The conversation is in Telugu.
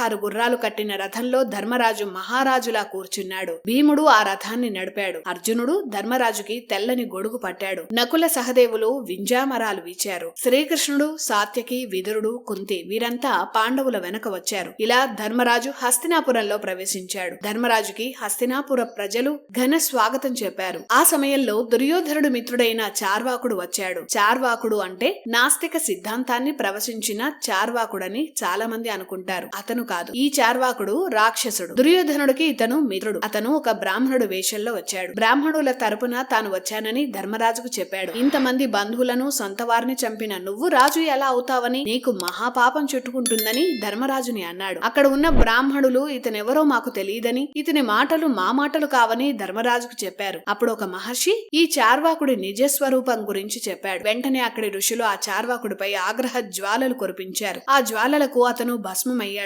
ఆరు గుర్రాలు కట్టిన రథంలో ధర్మరాజు మహారాజులా కూర్చున్నాడు. భీముడు ఆ రథాన్ని నడిపాడు. అర్జునుడు ధర్మరాజుకి తెల్లని గొడుగు పట్టాడు. నకుల సహదేవులు వింజామరాలు వీచారు. శ్రీకృష్ణుడు సాత్యకి విదురుడు కుంతి వీరంతా పాండవుల వెనక వచ్చారు. ఇలా ధర్మరాజు హస్తినాపురంలో ప్రవేశించాడు. ధర్మరాజుకి హస్తినాపుర ప్రజలు ఘన స్వాగతం చెప్పారు. ఆ సమయంలో దుర్యోధనుడు మిత్రుడైన చార్వాకుడు వచ్చాడు. చార్వాకుడు అంటే నాస్తిక సిద్ధాంతాన్ని ప్రవశించిన చార్వాకుడని చాలా మంది అనుకుంటారు. అతను కాదు. ఈ చార్వాకుడు రాక్షసుడు. దుర్యోధనుడికి ఇతను మిత్రుడు. అతను ఒక బ్రాహ్మణుడు వేషంలో వచ్చాడు. బ్రాహ్మణుల తరపున తాను వచ్చానని ధర్మరాజుకు చెప్పాడు. ఇంతమంది బంధువులను సొంత వారిని చంపిన నువ్వు రాజు ఎలా అవుతావని నీకు మహాపాపం చుట్టుకుంటుందని ధర్మరాజుని అన్నాడు. అక్కడ ఉన్న బ్రాహ్మణులు ఇతనెవరో మాకు తెలియదని ఇతని మాటలు మా మాటలు కావని ధర్మరాజుకు చెప్పారు. అప్పుడు ఒక మహర్షి ఈ చార్వాకుడి నిజస్వరూపం గురించి చెప్పాడు. వెంటనే అక్కడి ఋషులు ఆ చార్వాకుడిపై ఆగ్రహ జ్వాలలు కురిపించారు. ఆ జ్వాలలకు అతను భస్మమయ్యాడు.